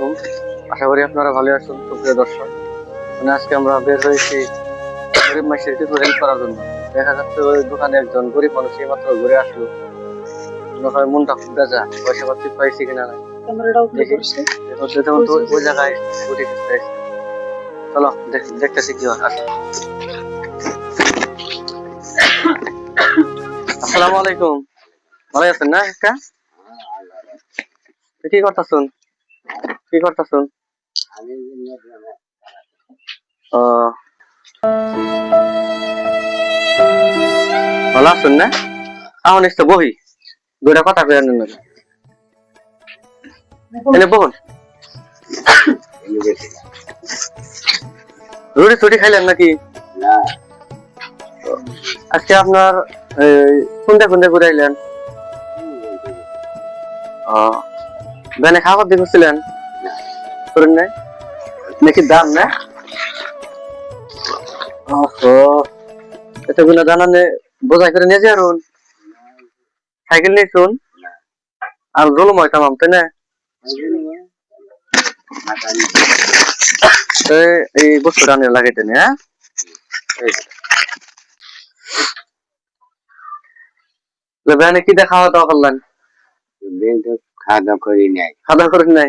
আলাইকুম। আশা করি আপনারা ভালো আছেন সুপ্রিয় দর্শক। মানে আজকে আমরা বের হয়েছি গরিব মানুষের কিছু হেল্প করার জন্য। দেখা যাচ্ছে ওই দোকানে একজন গরিব মানুষ এই মাত্র ঘুরে আসলো। হয় মনটা খুব বেজা পয়সা পাতি পাইছি কিনা না ক্যামেরাটা উঠে দেখি। পড়ছে হচ্ছে তখন তো ওই জায়গায় গেছে চলো দেখ- দেখতেছি কি হয়। আসসালামু আলাইকুম। ভালো আছেন না? একটা কি করতেছুন? কি করতেছুন ও। ভালো আছেন না? এখন এসে বহি। দুটা কথা কয়ে আনেন না এনে বহন। রুটি ছুটি খাইলেন নাকি? আজকে আপনার এই, কোনটা কোনটা ঘুরাইলেন খাবার দিয়ে করছিলেন করেন নাই? নাকি দাম না? ওহো। এটা গুলো জানানে বোঝাই করে নিয়ে যারুন। সাইকেল নিয়ে শুন আর জলম হয় তামাম তাই না? তো এই বস্তুটা নিয়ে লাগাইতে নে হ্যাঁ? তো বেনে কি দেখা খাওয়া দাওয়া করলেন খাওয়া দাওয়া করি নাই। খাওয়া দাওয়া করেন নাই?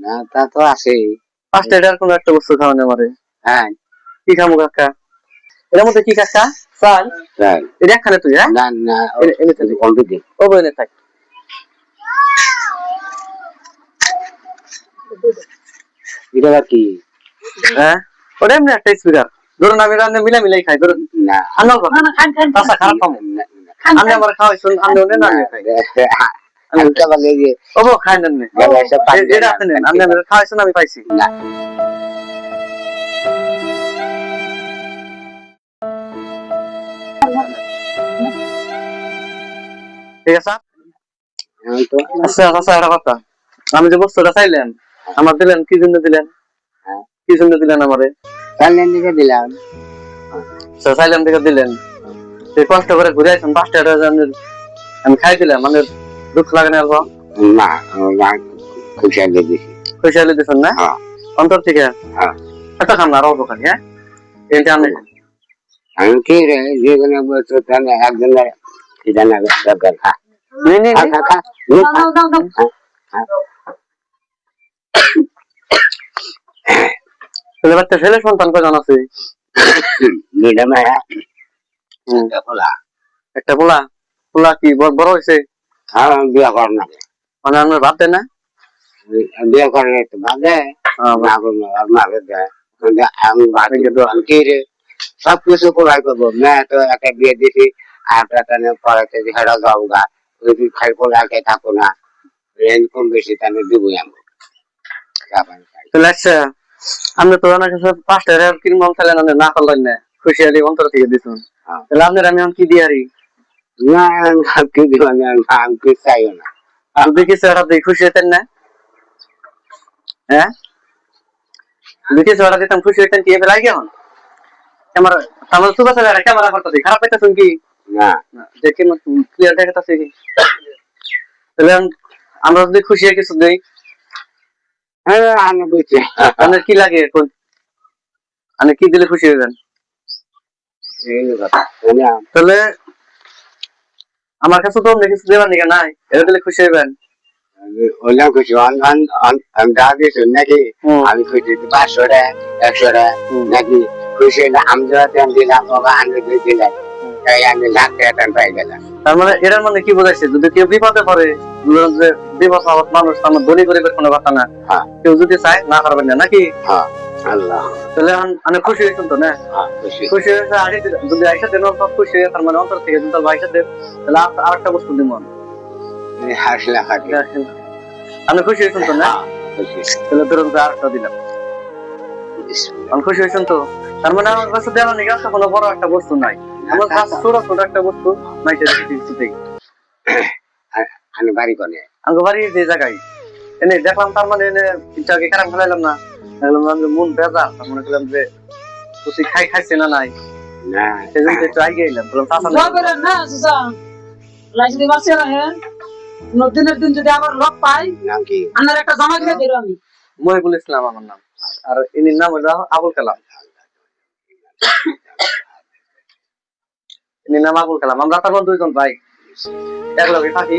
না তা তো আছে ফার্স্ট ইয়ার কোনো একটা বস্তু খাওয়ান আমারে। হ্যাঁ। কি খামু কাকা? এর মধ্যে কি কাকা? চাল। তাই। এটা একখানে তুই হ্যাঁ? না না এনে- এনে। অল্প দিন ও বইনে থাক। এটা কি? হ্যাঁ? ওটা এমনি একটা স্পিকার ধরুন আমি রান্না মিলা মিলাই খাই ধরুন না। আনো না খান খান। খারাপ পাবো। না, না। খান আমি আমার খাওয়াইছুন আমি ওনে না আমি খাই। আমি তো বলে যে খাই নেন নে। গেলে এসে পানি এ- এটা আপনি নেন। আপনি আমার আমি পাইছি। না। ঠিক আছে? আচ্ছা আচ্ছা একটা কথা। আমি যে বস্তুটা চাইলেন আমার দিলেন কি জন্য দিলেন? হ্যাঁ। কি জন্য দিলেন আমারে? তাহলে দিকে দিলাম। আচ্ছা, চাইলেন থেকে দিলেন। কষ্ট করে ঘুরে আসেন পাঁচটা আমি আমি খাই দিলাম মানে দুঃখ লাগে না অল্প না আমার মা খুশি আগে দিছি খুশি হলে না? হ্যাঁ। অন্তর থেকে? হ্যাঁ। একটা খান না আর অল্প খান হ্যাঁ? এটা আমি আমি কি রে যে কোনো বস্তু তাহলে একজনের কি জানা দরকার। খা ছেলে বাচ্চা ছেলে সন্তান কজন আছে? দুইটা মেয়ে। একটা পোলা একটা পোলা। পোলা কি বড় বড় হয়েছে? আর বিয়ে কর না মানে আমরা ভাব দেয় না? বিয়ে করে তো বাদে হ্যাঁ, না করব আর মাকে দেয়। কিন্তু আমি বাকি তো আমি কি রে? সব কিছু কোলাই করব। মেয়ে তো একটা বিয়ে দিছি আর একটা পড়াতে হেরা যাও গা ওই তুই খাই কোলাই খাই থাকো না। রেঞ্জ কম বেশি তাহলে দিবই আমি। আচ্ছা আপনি তো ওনার কাছে পাঁচটা টাকার কিনবল না করলেন না। খুশি আলি অন্তর থেকে দিচ্ছেন হ্যাঁ। তাহলে আপনার আমি কি দিয়ে আরি না কি দিব চাইও না যদি কিছু একটা দিয়ে খুশি হতেন না হ্যাঁ দিতাম খুশি হতেন কি ক্যামেরা আমার একটা ক্যামেরা খারাপ কি না দেখে ক্লিয়ার দেখাতেছে কি তাহলে আমরা যদি খুশি হয়ে কিছু দিই হ্যাঁ আমি বুঝছি আপনার কি লাগে এখন আপনি কি দিলে খুশি হবেন তাহলে আমার কাছে তো কিছু দেবার নিকে নাই এটা দিলে খুশি হবেন ওলা খুশি আমি যা দিয়েছি নাকি আমি খুশি পাঁচশো টাকা একশো টাকা নাকি খুশি হলে আমি যা দিলাম বাবা আমি দিলাম তার মানে এটার মানে কি বোঝাইছে? যদি কেউ বিপদে পড়ে বিপদ মানুষ আমার দলি গরিবের কোনো কথা না। হ্যাঁ। কেউ যদি চায় না পারবেন না নাকি? হ্যাঁ। আল্লাহ। তাহলে এখন আমি খুশি হয়েছেন তো না? হ্যাঁ খুশি। হয়েছে আগে যদি- যদি আইসা দেন খুশি হয়ে তার মানে অন্তর থেকে যদি তার দেন তাহলে আর- আর একটা বস্তু দিব হাসলে হাসি আমি খুশি হয়েছেন তো না? হ্যাঁ তাহলে ধরুন যে আরেকটা দিলাম। আমি খুশি হয়েছেন তো? তার মানে আমার কাছে দেওয়া নিয়ে গেছে কোনো বড় একটা বস্তু নাই। আমার কাছে ছোট ছোট একটা বস্তু মাইতে কিছুতেই আমি বাড়ি কোনে আমাকে বাড়ি যে জায়গায়। এনে দেখলাম তার মানে এনে ইচ্ছাকে খারাপ ফেলাইলাম না? দেখলাম আমি মন বেজা তার মনে করলাম যে তুই খাই খাইছে না নাই? না সেজন্য তো একটু আগে এলাম বললাম চাচা দোয়া করেন না সুসা লাইস দি বাসে রাখে নদিনের দিন যদি আবার লোক পাই নাম কি? আনার একটা জমা দিয়ে দেব আমি। মহিবুল ইসলাম আমার নাম। আর ইনির নাম হলো আবুল কালাম। ইনির নাম আবুল কালাম। আমরা তখন দুইজন ভাই। একলগে থাকি।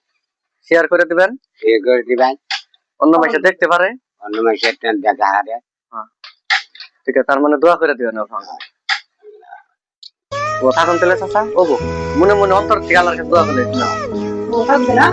শেয়ার করে দিবেন। শেয়ার করে দিবেন। অন্য মাসে দেখতে পারে। অন্য মাসে দেখা হারে। ঠিক আছে তার মানে দোয়া করে দিবেন ওখানে ও থাকুন তাহলে চাচা। ও গো মনে মনে অন্তর থেকে আল্লাহর কাছে দোয়া করে না